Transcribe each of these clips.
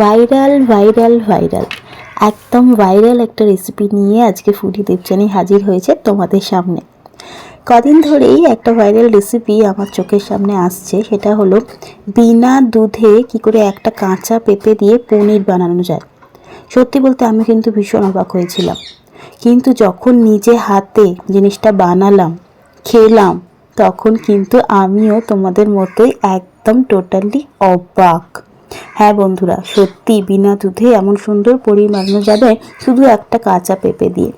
Viral viral viral. একদম viral একটা recipe নিয়ে আজকে ফুডি দেবচানি হাজির হয়েছে তোমাদের সামনে। কদিন ধরেই একটা ভাইরাল রেসিপি আমার চোখের সামনে আসছে, সেটা হলো বিনা দুধে কি করে একটা কাঁচা পেঁপে দিয়ে পনির বানানো যায়। সত্যি বলতে আমি কিন্তু ভীষণ অবাক হয়েছিলাম। কিন্তু যখন নিজে হাতে জিনিসটা বানালাম, খেলাম, তখন কিন্তু আমিও তোমাদের মতোই একদম টোটালি অবাক। হ্যাঁ বন্ধুরা, সত্যি বিনা দুধে এমন সুন্দর বানানো যাবে, শুধু একটা কাঁচা পেঁপে দিয়ে।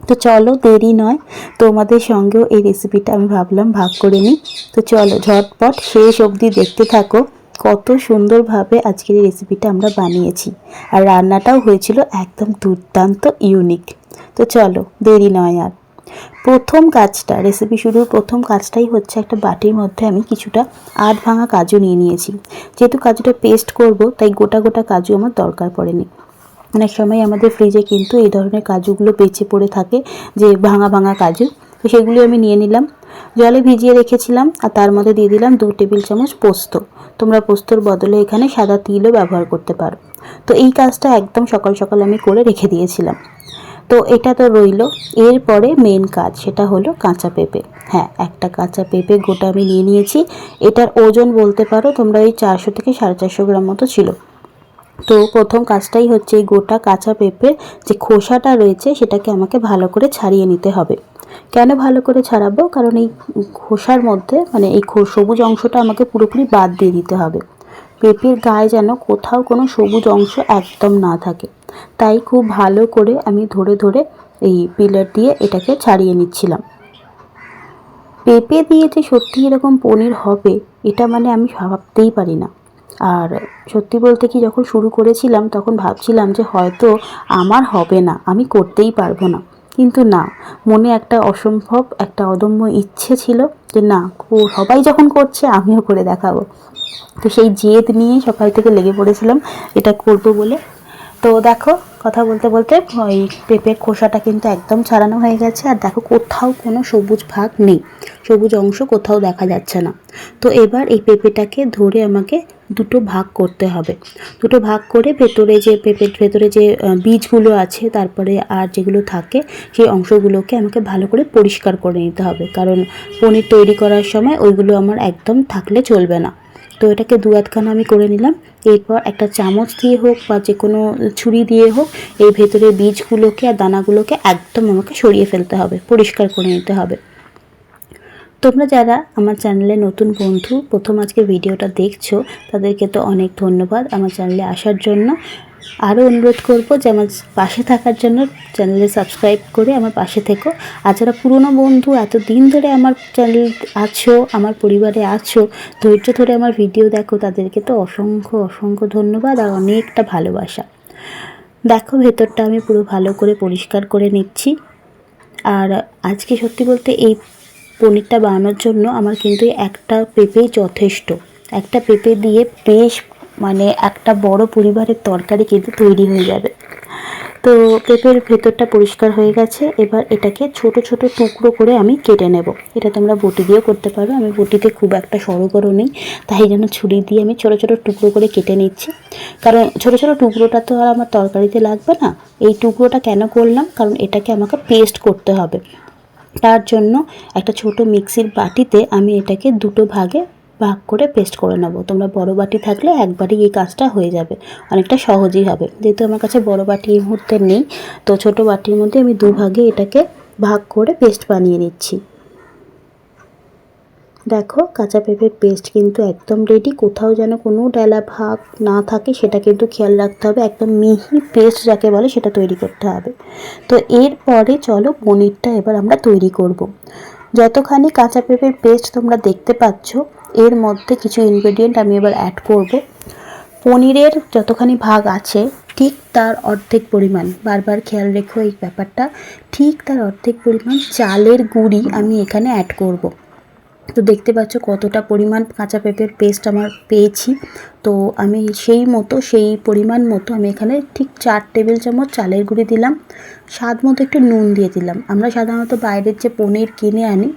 তো চলো, দেরি নয়, তোমাদের সঙ্গেও এই রেসিপিটা আমি ভাবলাম ভাগ করে নিই। তো চলো, ঝটপট শেষ অবধি দেখতে থাকো কত সুন্দরভাবে আজকের এই রেসিপিটা আমরা বানিয়েছি। আর রান্নাটাও হয়েছিল একদম দুর্দান্ত ইউনিক তো চলো, দেরি নয় আর। প্রথম কাজটা রেসিপি শুরুর প্রথম কাজটাই হচ্ছে একটা বাটির মধ্যে আমি কিছুটা আট ভাঙা কাজু নিয়ে নিয়েছি। যেহেতু কাজুটা পেস্ট করব, তাই গোটা গোটা কাজু আমার দরকার পড়েনি। অনেক সময় আমাদের ফ্রিজে কিন্তু এই ধরনের কাজুগুলো বেঁচে পড়ে থাকে, যে ভাঙা ভাঙা কাজু। তো সেগুলি আমি নিয়ে নিলাম, জলে ভিজিয়ে রেখেছিলাম, আর তার মধ্যে দিয়ে দিলাম দু টেবিল চামচ পোস্ত। তোমরা পোস্তর বদলে এখানে সাদা তিলও ব্যবহার করতে পারো। তো এই কাজটা একদম সকাল সকাল আমি করে রেখে দিয়েছিলাম। তো এটা তো রইল। এরপরে মেন কাজ, সেটা হলো কাঁচা পেঁপে। হ্যাঁ একটা কাঁচা পেঁপে গোটা আমি নিয়ে নিয়েছি। এটার ওজন বলতে পারো, তোমরা ওই চারশো থেকে সাড়ে চারশো গ্রাম মতো ছিল। তো প্রথম কাজটাই হচ্ছে এই গোটা কাঁচা পেঁপের যে খোসাটা রয়েছে, সেটাকে আমাকে ভালো করে ছাড়িয়ে নিতে হবে। কেন ভালো করে ছাড়াবো? কারণ এই খোসার মধ্যে মানে এই সবুজ অংশটা আমাকে পুরোপুরি বাদ দিয়ে দিতে হবে। পেঁপের গায়ে যেন কোথাও কোনো সবুজ অংশ একদম না থাকে। তাই খুব ভালো করে আমি ধরে ধরে এই পিলার দিয়ে এটাকে ছাড়িয়ে নিচ্ছিলাম। পেঁপে দিয়ে যে সত্যি এরকম পনির হবে, এটা মানে আমি ভাবতেই পারি না। আর সত্যি বলতে কি যখন শুরু করেছিলাম, তখন ভাবছিলাম যে হয়তো আমার হবে না, আমি করতেই পারব না। কিন্তু না, মনে একটা অসম্ভব, একটা অদম্য ইচ্ছে ছিল যে না, ও সবাই যখন করছে, আমিও করে দেখাবো। তো সেই জেদ নিয়ে সকাল থেকে লেগে পড়েছিলাম, এটা করব বলে তো দেখো, কথা বলতে বলতে ওই পেঁপের খোসাটা কিন্তু একদম ছাড়ানো হয়ে গেছে। আর দেখো, কোথাও কোনো সবুজ ভাগ নেই। সবুজ অংশ কোথাও দেখা যাচ্ছে না। তো এবার এই পেঁপেটাকে ধরে আমাকে দুটো ভাগ করতে হবে। দুটো ভাগ করে ভেতরে যে পেঁপের ভেতরে যে বীজগুলো আছে, তারপরে আর যেগুলো থাকে, সেই অংশগুলোকে আমাকে ভালো করে পরিষ্কার করে নিতে হবে। কারণ পনির তৈরি করার সময় ওইগুলো আমার একদম থাকলে চলবে না। তো এটাকে দু আধখানা আমি করে নিলাম। এরপর একটা চামচ দিয়ে হোক বা যে কোনো ছুরি দিয়ে হোক, এই ভেতরে বীজগুলোকে আর দানাগুলোকে একদম আমাকে সরিয়ে ফেলতে হবে, পরিষ্কার করে নিতে হবে। তোমরা যারা আমার চ্যানেলে নতুন বন্ধু, প্রথম আজকে ভিডিওটা দেখছ, তাদেরকে তো অনেক ধন্যবাদ আমার চ্যানেলে আসার জন্য। আরও অনুরোধ করব যে আমার পাশে থাকার জন্য চ্যানেলে সাবস্ক্রাইব করে আমার পাশে থেকো। আর যারা পুরনো বন্ধু এত দিন ধরে আমার চ্যানেল আছো, আমার পরিবারে আছো, ধৈর্য ধরে আমার ভিডিও দেখো, তাদেরকে তো অসংখ্য অসংখ্য ধন্যবাদ আর অনেকটা ভালোবাসা। দেখো, ভেতরটা আমি পুরো ভালো করে পরিষ্কার করে নিচ্ছি। আর আজকে সত্যি বলতে এই পনিরটা বানানোর জন্য আমার কিন্তু একটা পেঁপেই যথেষ্ট। একটা পেঁপে দিয়ে বেশ একটা বড় পরিবারের তরকারি কিন্তু তৈরি হয়ে যাবে। তো পেঁপের ভেতরটা পরিষ্কার হয়ে গেছে। এবার এটাকে ছোট ছোট টুকরো করে আমি কেটে নেব। এটা তোমরা বটি দিয়েও করতে পারো। আমি বটিতে খুব একটা সরু বড় নেই, তাই জন্য ছুরি দিয়ে আমি ছোট ছোট টুকরো করে কেটে নিচ্ছি। কারণ ছোট ছোট টুকরোটা তো আর আমার তরকারিতে লাগবে না। এই টুকরোটা কেন করলাম? কারণ এটাকে আমাকে পেস্ট করতে হবে। তার জন্য একটা ছোট মিক্সির বাটিতে আমি এটাকে দুটো ভাগে ভাগ করে পেস্ট করে নেব। তোমরা বড় বাটি থাকলে একবারই এই কাজটা হয়ে যাবে। অনেকটা সহজই হবে। যেহেতু আমার কাছে বড় বাটি এই মুহূর্তে নেই, তো ছোট বাটির মধ্যে আমি দুভাগে এটাকে ভাগ করে পেস্ট বানিয়ে নিচ্ছি। দেখো, কাঁচা পেঁপের পেস্ট কিন্তু একদম রেডি কোথাও যেন কোনো ডালা ভাগ না থাকে, সেটা কিন্তু খেয়াল রাখতে হবে। একদম মিহি পেস্ট যাকে বলে, সেটা তৈরি করতে হবে। তো এরপরে চলো পনিরটা এবার আমরা তৈরি করব। যতখানি কাঁচা পেঁপের পেস্ট তোমরা দেখতে পাচ্ছ, এর মধ্যে কিছু ইনগ্রেডিয়েন্ট আমি এবার অ্যাড করব পনিরের যতখানি ভাগ আছে, ঠিক তার অর্ধেক পরিমাণ, বারবার খেয়াল রেখো এই ব্যাপারটা, ঠিক তার অর্ধেক পরিমাণ চালের গুঁড়ি আমি এখানে অ্যাড করব। তো দেখতে পাচ্ছ কতটা পরিমাণ কাঁচা পেঁপের পেস্ট আমার পেয়েছি। তো আমি সেই মতো, সেই পরিমাণ মতো আমি এখানে ঠিক চার টেবিল চামচ চালের গুঁড়ি দিলাম। স্বাদ মতো একটু নুন দিয়ে দিলাম। আমরা সাধারণত বাইরের যে পনির কিনে আনি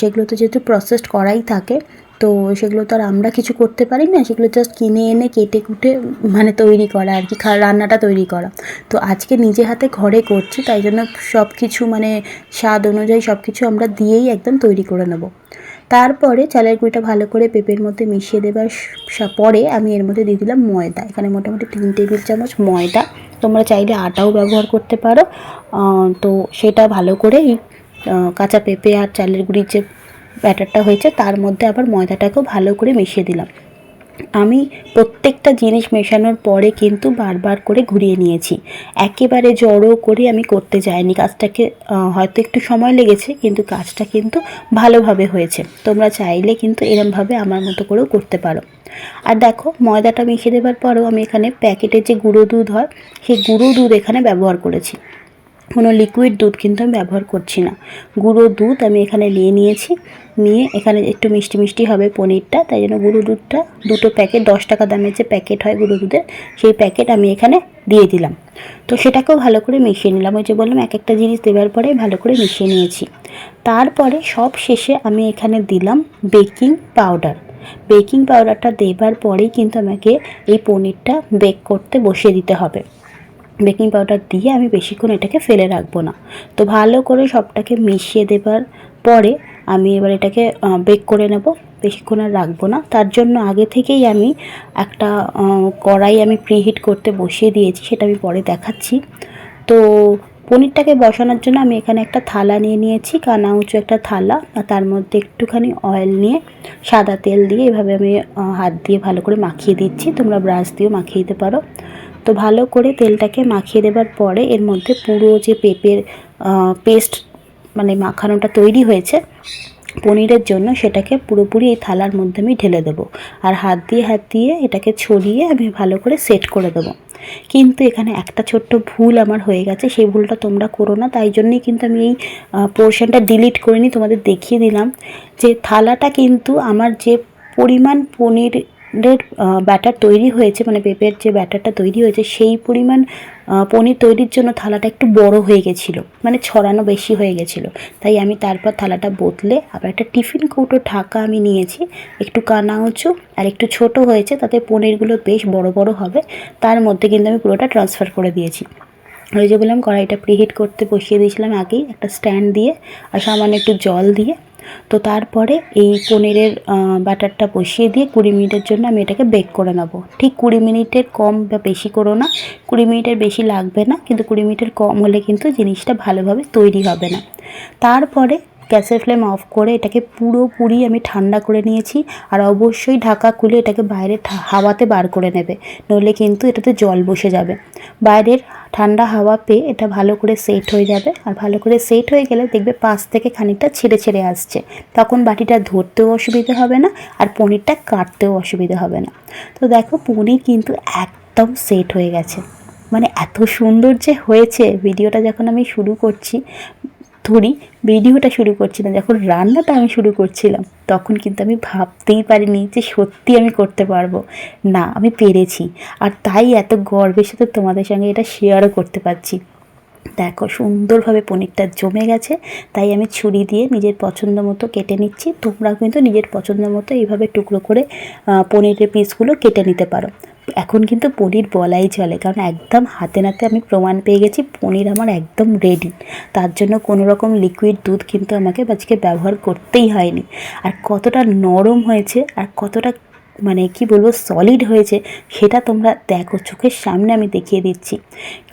সেগুলো তো যেহেতু প্রসেসড করাই থাকে, তো সেগুলো তো আর আমরা কিছু করতে পারি না, সেগুলো জাস্ট কিনে এনে কেটে কুটে মানে তৈরি করা আর কি রান্নাটা তৈরি করা। তো আজকে নিজে হাতে ঘরে করছি, তাই জন্য সব কিছু মানে স্বাদ অনুযায়ী সব কিছু আমরা দিয়েই একদম তৈরি করে নেব। তারপরে চালের গুঁড়িটা ভালো করে পেঁপের মধ্যে মিশিয়ে দেবার পরে আমি এর মধ্যে দিয়ে দিলাম ময়দা। এখানে মোটামুটি তিন টেবিল চামচ ময়দা। তোমরা চাইলে আটাও ব্যবহার করতে পারো। তো সেটা ভালো করে কাঁচা পেঁপে আর চালের গুঁড়ির যে ব্যাটারটা হয়েছে, তার মধ্যে আবার ময়দাটাকেও ভালো করে মিশিয়ে দিলাম। আমি প্রত্যেকটা জিনিস মেশানোর পরে কিন্তু বারবার করে ঘুরিয়ে নিয়েছি। একেবারে জড়ো করে আমি করতে যাইনি। কাজটাকে হয়তো একটু সময় লেগেছে, কিন্তু কাজটা কিন্তু ভালোভাবে হয়েছে। তোমরা চাইলে কিন্তু এরমভাবে আমার মতো করেও করতে পারো। আর দেখো, ময়দাটা মিশিয়ে দেওয়ার পরেও আমি এখানে প্যাকেটের যে গুঁড়ো দুধ হয়, সেই গুঁড়ো দুধ এখানে ব্যবহার করেছি। কোনো লিকুইড দুধ কিন্তু আমি ব্যবহার করছি না। গুঁড়ো দুধ আমি এখানে নিয়ে নিয়েছি। নিয়ে এখানে একটু মিষ্টি মিষ্টি হবে পনিরটা, তাই জন্য গুঁড়ো দুধটা, দুটো প্যাকেট, দশ টাকা দামের যে প্যাকেট হয় গুঁড়ো দুধের, সেই প্যাকেট আমি এখানে দিয়ে দিলাম। তো সেটাকেও ভালো করে মিশিয়ে নিলাম। ওই যে বললাম, এক একটা জিনিস দেওয়ার পরে ভালো করে মিশিয়ে নিয়েছি। তারপরে সব শেষে আমি এখানে দিলাম বেকিং পাউডার বেকিং পাউডারটা দেবার পরেই কিন্তু আমাকে এই পনিরটা বেক করতে বসিয়ে দিতে হবে। বেকিং পাউডার দিয়ে আমি বেশিক্ষণ এটাকে ফেলে রাখব না। তো ভালো করে সবটাকে মিশিয়ে দেবার পরে আমি এবার এটাকে বেক করে নেব, বেশিক্ষণ আর রাখব না। তার জন্য আগে থেকেই আমি একটা কড়াই আমি প্রিহিট করতে বসিয়ে দিয়েছি, সেটা আমি পরে দেখাচ্ছি। তো পনিরটাকে বসানোর জন্য আমি এখানে একটা থালা নিয়ে নিয়েছি, কানা উঁচু একটা থালা, আর তার মধ্যে একটুখানি অয়েল নিয়ে সাদা তেল দিয়ে এভাবে আমি হাত দিয়ে ভালো করে মাখিয়ে দিচ্ছি। তোমরা ব্রাশ দিয়েও মাখিয়ে দিতে পারো। তো ভালো করে তেলটাকে মাখিয়ে দেবার পরে এর মধ্যে পুরো যে পেঁপের পেস্ট মানে মাখানোটা তৈরি হয়েছে, পনিরের জন্য সেটাকে পুরোপুরি এই থালার মধ্যে আমি ঢেলে দেবো। আর হাত দিয়ে হাত দিয়ে এটাকে ছড়িয়ে আমি ভালো করে সেট করে দেবো। কিন্তু এখানে একটা ছোট্ট ভুল আমার হয়ে গেছে, সেই ভুলটা তোমরা করো না, তাই জন্যই কিন্তু আমি এই পোর্শনটা ডিলিট করিনি, তোমাদের দেখিয়ে দিলাম। যে থালাটা কিন্তু আমার যে পরিমাণ পনিরের ব্যাটার তৈরি হয়েছে মানে পেঁপের যে ব্যাটারটা তৈরি হয়েছে, সেই পরিমাণ পনির তৈরির জন্য থালাটা একটু বড় হয়ে গেছিল মানে ছড়ানো বেশি হয়ে গেছিল। তাই আমি তারপর থালাটা বদলে আবার একটা টিফিন কৌটো ঢাকা আমি নিয়েছি, একটু কানা উঁচু আর একটু ছোট হয়েছে, তাতে পনিরগুলো বেশ বড় বড় হবে, তার মধ্যে কিন্তু আমি পুরোটা ট্রান্সফার করে দিয়েছি। ওই যে বললাম, কড়াইটা প্রিহিট করতে বসিয়ে দিয়েছিলাম আগেই, একটা স্ট্যান্ড দিয়ে আর সামান্য একটু জল দিয়ে তো তারপরে এই পনিরের ব্যাটারটা বসিয়ে দিয়ে কুড়ি মিনিটের জন্য আমি এটাকে বেক করে নেব। ঠিক কুড়ি মিনিটের কম বা বেশি করো না, কুড়ি মিনিটের বেশি লাগবে না, কিন্তু কুড়ি মিনিটের কম হলে কিন্তু জিনিসটা ভালোভাবে তৈরি হবে না। তারপরে গ্যাসের ফ্লেম অফ করে এটাকে পুরোপুরি আমি ঠান্ডা করে নিয়েছি আর অবশ্যই ঢাকা খুলে এটাকে বাইরে হাওয়াতে বার করে নেবে। নইলে কিন্তু এটাতে জল বসে যাবে। বাইরের ঠান্ডা হাওয়া পেয়ে এটা ভালো করে সেট হয়ে যাবে। আর ভালো করে সেট হয়ে গেলে দেখবে পাশ থেকে খানিকটা ছেড়ে ছেড়ে আসছে। তখন বাটিটা ধরতেও অসুবিধা হবে না আর পনিরটা কাটতেও অসুবিধা হবে না। তো দেখো পনির কিন্তু একদম সেট হয়ে গেছে। মানে এত সুন্দর যে হয়েছে। ভিডিওটা যখন আমি শুরু করছি ধরি ভিডিওটা শুরু করছিলাম, যখন রান্নাটা আমি শুরু করছিলাম, তখন কিন্তু আমি ভাবতেই পারিনি যে সত্যি আমি করতে পারব। না, আমি পেরেছি। আর তাই এত গর্বের সাথে তোমাদের সঙ্গে এটা শেয়ারও করতে পারছি। দেখো, সুন্দরভাবে পনিরটা জমে গেছে, তাই আমি ছুরি দিয়ে নিজের পছন্দ মতো কেটে নিচ্ছি। তোমরা কিন্তু নিজের পছন্দ মতো এইভাবে টুকরো করে পনিরের পিসগুলো কেটে নিতে পারো। এখন কিন্তু পনির বলাই চলে, কারণ একদম হাতে নাতে আমি প্রমাণ পেয়ে গেছি, পনির আমার একদম রেডি তার জন্য কোনো রকম লিকুইড দুধ কিন্তু আমাকে আজকে ব্যবহার করতেই হয়নি। আর কতটা নরম হয়েছে, আর কতটা মানে কি বলব সলিড হয়েছে, সেটা তোমরা দেখো, চোখের সামনে আমি দেখিয়ে দিচ্ছি।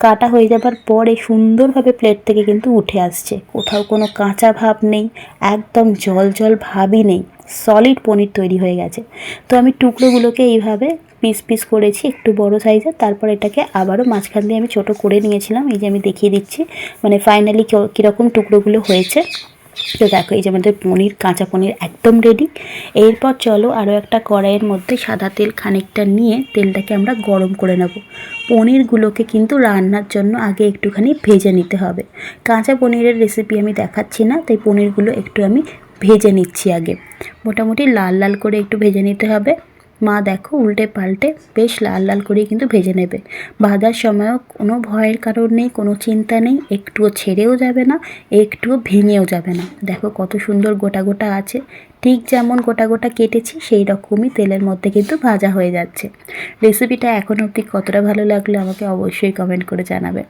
কাটা হয়ে যাবার পরে সুন্দরভাবে প্লেট থেকে কিন্তু উঠে আসছে। কোথাও কোনো কাঁচা ভাব নেই, একদম জল জল ভাবই নেই সলিড পনির তৈরি হয়ে গেছে। তো আমি টুকরোগুলোকে এইভাবে পিস পিস করেছি, একটু বড় সাইজের তারপর এটাকে আবারও মাঝখান দিয়ে আমি ছোট করে নিয়েছিলাম, এই যে আমি দেখিয়ে দিচ্ছি। মানে ফাইনালি কীরকম টুকরোগুলো হয়েছে। তো দেখো, এই যে আমাদের পনির, কাঁচা পনির একদম রেডি এরপর চলো আরও একটা কড়াইয়ের মধ্যে সাদা তেল খানিকটা নিয়ে তেলটাকে আমরা গরম করে নেব। পনিরগুলোকে কিন্তু রান্নার জন্য আগে একটুখানি ভেজে নিতে হবে। কাঁচা পনিরের রেসিপি আমি দেখাচ্ছি না, তাই পনিরগুলো একটু আমি ভেজে নিচ্ছি আগে। মোটামুটি লাল লাল করে একটু ভেজে নিতে হবে। মা দেখো উল্টে পাল্টে বেশ লাল লাল করেই কিন্তু ভেজে নেবে। ভাজার সময়ও কোনো ভয়ের কারণ নেই, কোনো চিন্তা নেই, একটুও ছেড়েও যাবে না, একটুও ভেঙেও যাবে না। দেখো কত সুন্দর গোটা গোটা আছে, ঠিক যেমন গোটা গোটা কেটেছি, সেই রকমই তেলের মধ্যে কিন্তু ভাজা হয়ে যাচ্ছে। রেসিপিটা এখন অবধি কতটা ভালো লাগল আমাকে অবশ্যই কমেন্ট করে জানাবে।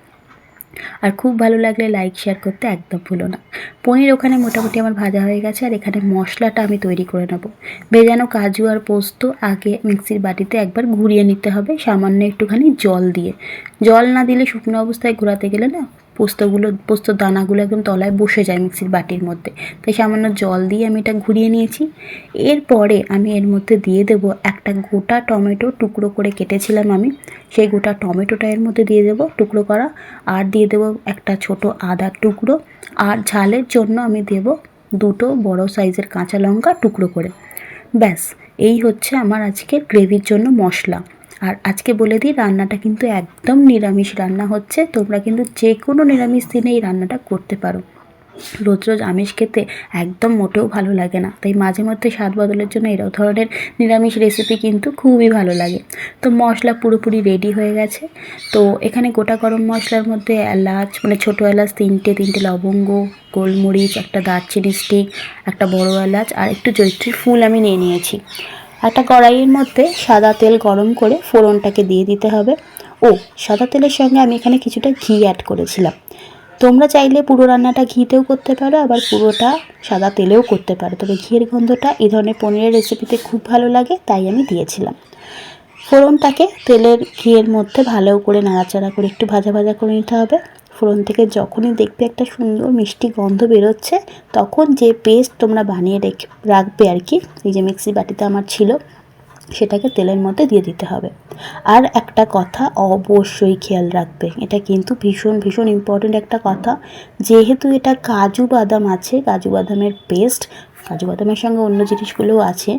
আর খুব ভালো লাগলে লাইক শেয়ার করতে একদম ভুলো না। পনির ওখানে মোটামুটি আমার ভাজা হয়ে গেছে আর এখানে মশলাটা আমি তৈরি করে নেব। ভেজানো কাজু আর পোস্ত আগে মিক্সির বাটিতে একবার ঘুরিয়ে নিতে হবে, সামান্য একটুখানি জল দিয়ে। জল না দিলে শুকনো অবস্থায় ঘোরাতে গেলে না পোস্তগুলো পোস্তর দানাগুলো একদম তলায় বসে যায় মিক্সির বাটির মধ্যে। তাই সামান্য জল দিয়ে আমি এটা ঘুরিয়ে নিয়েছি। এরপরে আমি এর মধ্যে দিয়ে দেবো একটা গোটা টমেটো টুকরো করে কেটেছিলাম আমি। সেই গোটা টমেটোটা এর মধ্যে দিয়ে দেবো টুকরো করা। আর দিয়ে দেবো একটা ছোট আদার টুকরো। আর ঝালের জন্য আমি দেব দুটো বড় সাইজের কাঁচা লঙ্কা টুকরো করে। ব্যাস, এই হচ্ছে আমার আজকের গ্রেভির জন্য মশলা। আর আজকে বলে দিই, রান্নাটা কিন্তু একদম নিরামিষ রান্না হচ্ছে। তোমরা কিন্তু যে কোনো নিরামিষ দিনে এই রান্নাটা করতে পারো। রোজ রোজ আমিষ খেতে একদম মোটেও ভালো লাগে না। তাই মাঝে মধ্যে স্বাদ বদলের জন্য এরকম ধরনের নিরামিষ রেসিপি কিন্তু খুবই ভালো লাগে। তো মশলা পুরোপুরি রেডি হয়ে গেছে। তো এখানে গোটা গরম মশলার মধ্যে এলাচ মানে ছোটো এলাচ, তিনটে তিনটে লবঙ্গ, গোলমরিচ, একটা দারচিনি স্টিক একটা বড় এলাচ আর একটু জৈত্রীর ফুল আমি নিয়ে নিয়েছি। একটা কড়াইয়ের মধ্যে সাদা তেল গরম করে ফোড়নটাকে দিয়ে দিতে হবে। ও, সাদা তেলের সঙ্গে আমি এখানে কিছুটা ঘি অ্যাড করেছিলাম। তোমরা চাইলে পুরো রান্নাটা ঘিতেও করতে পারো, আবার পুরোটা সাদা তেলেও করতে পারো। তবে ঘিয়ের গন্ধটা এই ধরনের পনিরের রেসিপিতে খুব ভালো লাগে, তাই আমি দিয়েছিলাম। ফোড়নটাকে তেলের ঘিয়ের মধ্যে ভালো করে নাড়াচাড়া করে একটু ভাজা ভাজা করে নিতে হবে। ফোড়ন থেকে যখনই দেখবে একটা সুন্দর মিষ্টি গন্ধ বেরোচ্ছে, তখন যে পেস্ট তোমরা বানিয়ে রেখে, রাখবে আর কি, এই যে মিক্সি বাটিতে আমার ছিল, সেটাকে তেলের মধ্যে দিয়ে দিতে হবে। আর একটা কথা অবশ্যই খেয়াল রাখবে, এটা কিন্তু ভীষণ ভীষণ ইম্পর্টেন্ট একটা কথা, যেহেতু এটা কাজু বাদাম আছে, কাজু বাদামের পেস্ট কাজু বাদামের সঙ্গে অন্য জিনিসগুলোও আছে।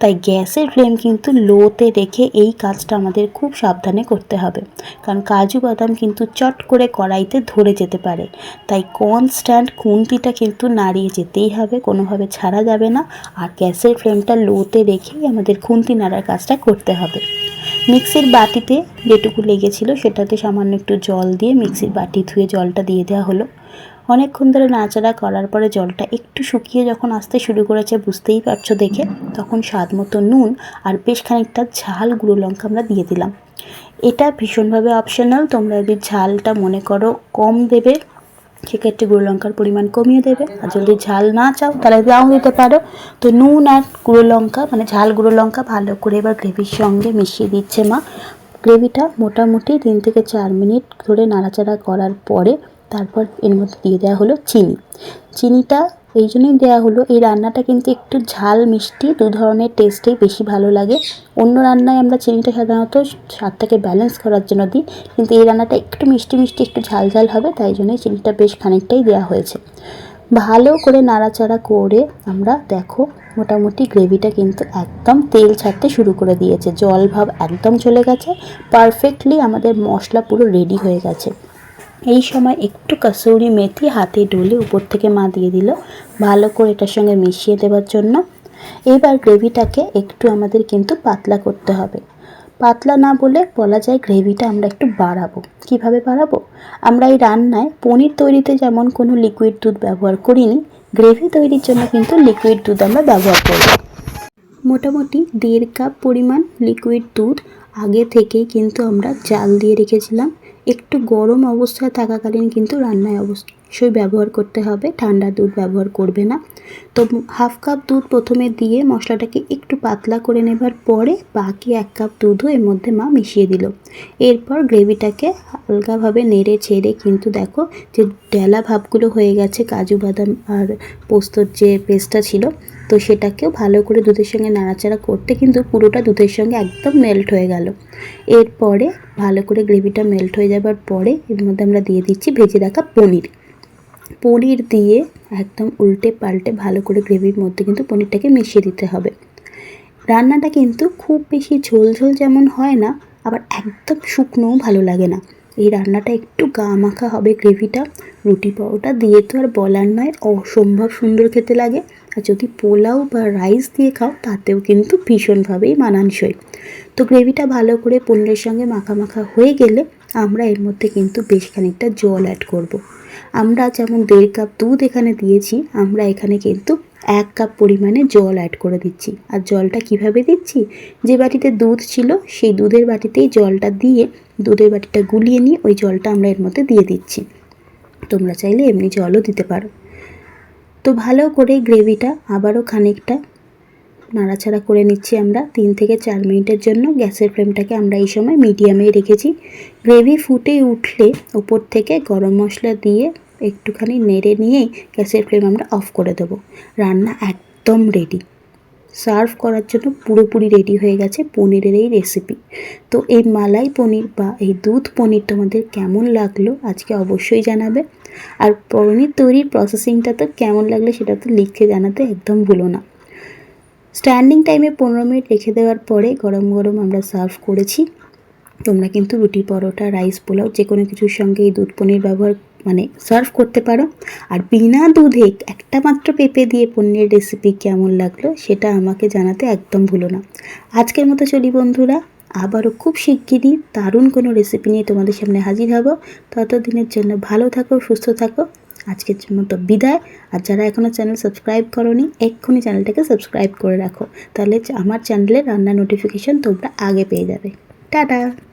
তাই গ্যাসের ফ্লেম কিন্তু লোতে রেখে এই কাজটা আমাদের খুব সাবধানে করতে হবে। কারণ কাজু বাদাম কিন্তু চট করে কড়াইতে ধরে যেতে পারে। তাই কনস্ট্যান্ট খুন্তিটা কিন্তু নাড়িয়ে যেতেই হবে, কোনোভাবে ছাড়া যাবে না। আর গ্যাসের ফ্লেমটা লোতে রেখেই আমাদের খুন্তি নাড়ার কাজটা করতে হবে। মিক্সির বাটিতে যেটুকু লেগেছিলো সেটাতে সামান্য একটু জল দিয়ে মিক্সির বাটি ধুয়ে জলটা দিয়ে দেওয়া হলো। অনেকক্ষণ ধরে নাড়াচাড়া করার পরে জলটা একটু শুকিয়ে যখন আসতে শুরু করেছে, বুঝতেই পারছ দেখে, তখন স্বাদ মতো নুন আর বেশ খানিকটা ঝাল গুঁড়ো লঙ্কা আমরা দিয়ে দিলাম। এটা ভীষণভাবে অপশনাল তোমরা যদি ঝালটা মনে করো কম দেবে, সেক্ষেত্রে গুঁড়ো লঙ্কার পরিমাণ কমিয়ে দেবে। আর যদি ঝাল না চাও, তাহলে দাও দিতে পারো। তো নুন আর গুঁড়ো লঙ্কা মানে ঝাল গুঁড়ো লঙ্কা ভালো করে এবার গ্রেভির সঙ্গে মিশিয়ে দিচ্ছে মা। গ্রেভিটা মোটামুটি তিন থেকে চার মিনিট ধরে নাড়াচাড়া করার পরে তারপর এর মধ্যে দিয়ে দেওয়া হলো চিনি। চিনিটা এই জন্যই দেওয়া হলো, এই রান্নাটা কিন্তু একটু ঝাল, মিষ্টি, দু ধরনের টেস্টেই বেশি ভালো লাগে। অন্য রান্নায় আমরা চিনিটা সাধারণত স্বাদটাকে ব্যালেন্স করার জন্য দিই, কিন্তু এই রান্নাটা একটু মিষ্টি মিষ্টি, একটু ঝাল ঝাল হবে, তাই জন্যই চিনিটা বেশ খানিকটাই দেওয়া হয়েছে। ভালো করে নাড়াচাড়া করে আমরা দেখো মোটামুটি গ্রেভিটা কিন্তু একদম তেল ছাড়তে শুরু করে দিয়েছে। জল ভাব একদম চলে গেছে পারফেক্টলি আমাদের মশলা পুরো রেডি হয়ে গেছে। এই সময় একটু কাসৌরি মেথি হাতে ডলে উপর থেকে মা দিয়ে দিল। ভালো করে এটার সঙ্গে মিশিয়ে দেওয়ার জন্য। এবার গ্রেভিটাকে একটু আমাদের কিন্তু পাতলা করতে হবে। পাতলা না বলে বলা যায় গ্রেভিটা আমরা একটু বাড়াবো। কীভাবে বাড়াবো? আমরা এই রান্নায় পনির তৈরিতে যেমন কোনো লিকুইড দুধ ব্যবহার করিনি, গ্রেভি তৈরির জন্য কিন্তু লিকুইড দুধ আমরা ব্যবহার করব মোটামুটি দেড় কাপ পরিমাণ লিকুইড দুধ আগে থেকেই কিন্তু আমরা জাল দিয়ে রেখেছিলাম। একটু গরম অবস্থায় থাকাকালীন কিন্তু রান্নায় অবশ্যই ব্যবহার করতে হবে, ঠান্ডা দুধ ব্যবহার করবে না। তো হাফ কাপ দুধ প্রথমে দিয়ে মশলাটাকে একটু পাতলা করে নেবার পরে বাকি এক কাপ দুধও এর মধ্যে মা মিশিয়ে দিল। এরপর গ্রেভিটাকে হালকাভাবে নেড়ে ছেড়ে কিন্তু দেখো যে ডেলা ভাবগুলো হয়ে গেছে, কাজু বাদাম আর পোস্তর যে পেস্টটা ছিল, তো সেটাকেও ভালো করে দুধের সঙ্গে নাড়াচাড়া করতে কিন্তু পুরোটা দুধের সঙ্গে একদম মেল্ট হয়ে গেল। এরপরে ভালো করে গ্রেভিটা মেল্ট হয়ে যাবার পরে এর মধ্যে আমরা দিয়ে দিচ্ছি ভেজে রাখা পনির। পনির দিয়ে একদম উল্টে পাল্টে ভালো করে গ্রেভির মধ্যে কিন্তু পনিরটাকে মিশিয়ে দিতে হবে। রান্নাটা কিন্তু খুব বেশি ঝোল ঝোল যেমন হয় না, আবার একদম শুকনোও ভালো লাগে না। এই রান্নাটা একটু গা মাখা হবে গ্রেভিটা, রুটি পরোটা দিয়ে তো আর বলার নয়, অসম্ভব সুন্দর খেতে লাগে। আর যদি পোলাও বা রাইস দিয়ে খাও, তাতেও কিন্তু ভীষণভাবেই মানানসই। তো গ্রেভিটা ভালো করে পনিরের সঙ্গে মাখা হয়ে গেলে আমরা এর মধ্যে কিন্তু বেশ খানিকটা জল অ্যাড করব। আমরা যেমন দেড় কাপ দুধ এখানে দিয়েছি, আমরা এখানে কিন্তু এক কাপ পরিমাণে জল অ্যাড করে দিচ্ছি। আর জলটা কীভাবে দিচ্ছি? যে বাটিতে দুধ ছিল, সেই দুধের বাটিতেই জলটা দিয়ে দুধের বাটিটা গুলিয়ে নিয়ে ওই জলটা আমরা এর মধ্যে দিয়ে দিচ্ছি। তোমরা চাইলে এমনি জলও দিতে পারো। তো ভালো করে গ্রেভিটা আবারও খানিকটা নাড়াচাড়া করে নিচ্ছি আমরা। তিন থেকে চার মিনিটের জন্য গ্যাসের ফ্লেমটাকে আমরা এই সময় মিডিয়ামেই রেখেছি। গ্রেভি ফুটে উঠলে ওপর থেকে গরম মশলা দিয়ে একটুখানি নেড়ে নিয়েই গ্যাসের ফ্লেম আমরা অফ করে দেবো। রান্না একদম রেডি সার্ভ করার জন্য পুরোপুরি রেডি হয়ে গেছে পনিরের এই রেসিপি তো এই মালাই পনির বা এই দুধ পনির তোমাদের কেমন লাগল আজকে অবশ্যই জানাবে। আর পনির তৈরির প্রসেসিংটা তো কেমন লাগল সেটা তো লিখে জানাতে একদম ভুলো না। স্ট্যান্ডিং টাইমে পনেরো মিনিট রেখে দেওয়ার পরে গরম গরম আমরা সার্ভ করেছি। তোমরা কিন্তু রুটি পরোটা রাইস পোলাও, যে কোনো কিছুর সঙ্গে এই দুধ পনির ব্যবহার মানে সার্ভ করতে পারো। আর বিনা দুধে একটা মাত্র পেঁপে দিয়ে পনিরের রেসিপি কেমন লাগল সেটা আমাকে জানাতে একদম ভুলো না। আজকের মতো চলি বন্ধুরা। আবারও খুব শিগগিরই দারুণ কোনো রেসিপি নিয়ে তোমাদের সামনে হাজির হব। ততদিনের জন্য ভালো থাকো, সুস্থ থাকো। আজকের মতো বিদায়। আর যারা এখনও চ্যানেল সাবস্ক্রাইব করনি, এক্ষুনি চ্যানেলটাকে সাবস্ক্রাইব করে রাখো। তাহলে আমার চ্যানেলের রান্নার নোটিফিকেশন তোমরা আগে পেয়ে যাবে। টাটা!